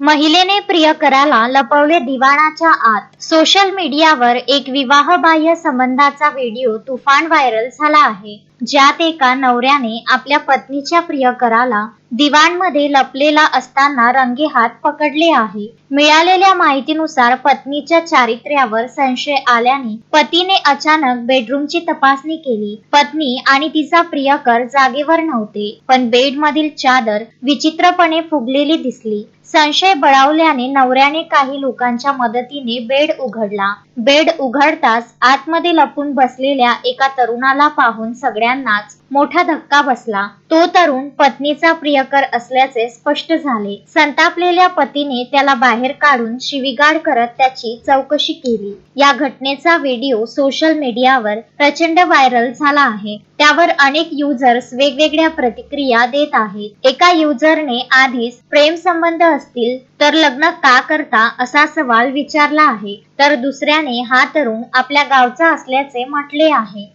महिलेने प्रियकराला लपवले दिवाणाच्या आत. सोशल मीडियावर एक विवाह बाह्य संबंधाचा व्हिडिओ तुफान व्हायरल झाला आहे. ज्यात एका नवऱ्याने आपल्या पत्नीच्या प्रियकराला दिवाणमध्ये लपलेला असताना रंगेहात पकडले आहे. मिळालेल्या माहितीनुसार पत्नीच्या चारित्र्यावर संशय आल्याने पतीने अचानक बेडरूमची तपासणी केली. पत्नी आणि तिचा प्रियकर जागेवर नव्हते पण बेडमधील चादर विचित्रपणे फुगलेली दिसली. संशय बळावल्याने नवऱ्याने काही लोकांच्या मदतीने बेड उघडला. बेड उघडताच आतमध्ये लपून बसलेल्या एका तरुणाला पाहून सगळ्यांनाच मोठा धक्का बसला. तो तरुण पत्नीचा प्रियकर असल्याचे स्पष्ट झाले. संतापलेल्या पतीने त्याला बाहेर काढून शिवीगाळ करत त्याची चौकशी केली. या घटनेचा व्हिडिओ सोशल मीडियावर प्रचंड व्हायरल झाला आहे. त्यावर अनेक युजर्स वेगवेगळ्या प्रतिक्रिया देत आहेत. एका युजरने आधीच प्रेम संबंध असतील तर लग्न का करता असा सवाल विचारला आहे. तर दुसऱ्याने हा तरुण आपल्या गावचा असल्याचे म्हटले आहे.